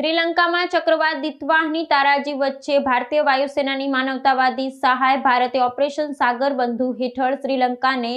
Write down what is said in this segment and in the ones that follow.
શ્રીલંકામાં ચક્રવાત દિતવાહની તારાજી વચ્ચે ભારતીય વાયુસેનાની માનવતાવાદી સહાય ભારતે ઓપરેશન સાગર બંધુ હેઠળ શ્રીલંકાને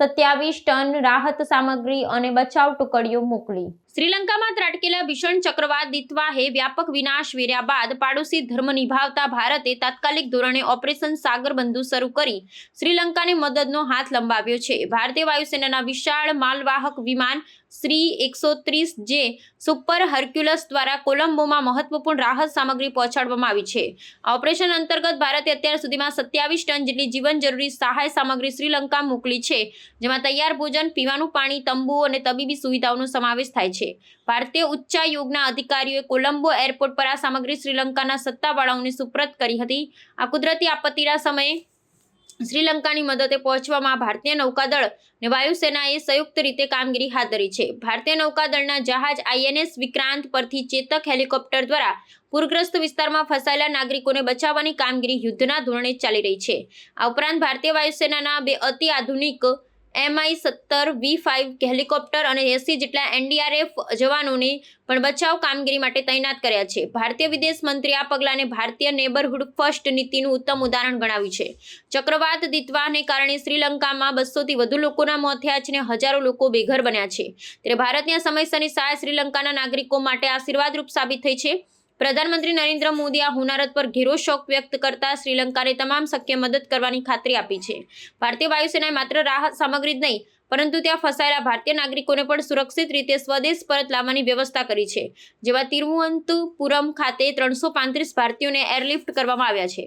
સત્યાવીસ ટન રાહત સામગ્રી અને બચાવ ટુકડીઓ મોકલી. શ્રીલંકામાં ત્રાટકેલા ભીષણ ચક્રવાત દિતવાહે વ્યાપક વિનાશ વેર્યા બાદ પાડોશી ધર્મ નિભાવતા ભારતે તાત્કાલિક ધોરણે ઓપરેશન સાગર બંધુ શરૂ કરી શ્રીલંકાને મદદનો હાથ લંબાવ્યો છે. ભારતીય વાયુસેનાના વિશાળ માલવાહક વિમાન શ્રી એકસો ત્રીસ જે સુપર હર્ક્યુલસ દ્વારા કોલંબોમાં મહત્વપૂર્ણ રાહત સામગ્રી પહોંચાડવામાં આવી છે. આ ઓપરેશન અંતર્ગત ભારતે અત્યાર સુધીમાં સત્યાવીસ ટન જેટલી જીવન જરૂરી સહાય સામગ્રી શ્રીલંકા મોકલી છે, જેમાં તૈયાર ભોજન, પીવાનું પાણી તંબુ અને તબીબી સુવિધાઓનો સમાવેશ થાય છે. ભારતીય ઉચ્ચાયોગના અધિકારીઓએ કોલંબો એરપોર્ટ પર આ સામગ્રી શ્રીલંકાના સત્તાવાળાઓને સુપ્રત કરી હતી. આ કુદરતી આપત્તિના સમયે શ્રીલંકાની મદદે પહોંચવામાં ભારતીય નૌકાદળ અને વાયુસેનાએ સંયુક્ત રીતે કામગીરી હાથ ધરી છે. ભારતીય નૌકાદળના જહાજ આઈએનએસ વિક્રાંત પરથી ચેતક હેલિકોપ્ટર દ્વારા પૂરગ્રસ્ત વિસ્તારમાં ફસાયેલા નાગરિકોને બચાવવાની કામગીરી યુદ્ધના ધોરણે ચાલી રહી છે. આ ઉપરાંત ભારતીય વાયુસેનાના બે અતિ આધુનિક એમઆઈ સત્તર વી ફાઇવ હેલિકોપ્ટર અને એસી જેટલા એનડીઆરએફ જવાનોને પણ બચાવ કામગીરી માટે તૈનાત કર્યા છે. ભારતીય વિદેશ મંત્રી આ પગલાને ભારતીય નેબરહુડ ફર્સ્ટ નીતિનું ઉત્તમ ઉદાહરણ ગણાવ્યું છે. ચક્રવાત દિતવાને કારણે શ્રીલંકામાં બસોથી વધુ લોકોના મોત થયા છે અને હજારો લોકો બેઘર બન્યા છે. ત્યારે ભારતની આ સમસ્યાની સહાય શ્રીલંકાના નાગરિકો માટે આશીર્વાદરૂપ સાબિત થઈ છે. પ્રધાનમંત્રી નરેન્દ્ર મોદી આ હુનારત પર ઘેરો શોક વ્યક્ત કરતા શ્રીલંકાને તમામ શક્ય મદદ કરવાની ખાતરી આપી છે. ભારતીય વાયુસેનાએ માત્ર રાહત સામગ્રી જ નહીં, પરંતુ ત્યાં ફસાયેલા ભારતીય નાગરિકોને પણ સુરક્ષિત રીતે સ્વદેશ પરત લાવવાની વ્યવસ્થા કરી છે. જેવા તિરુવનંતપુરમ ખાતે ત્રણસો પાંત્રીસ ભારતીયોને એરલિફ્ટ કરવામાં આવ્યા છે.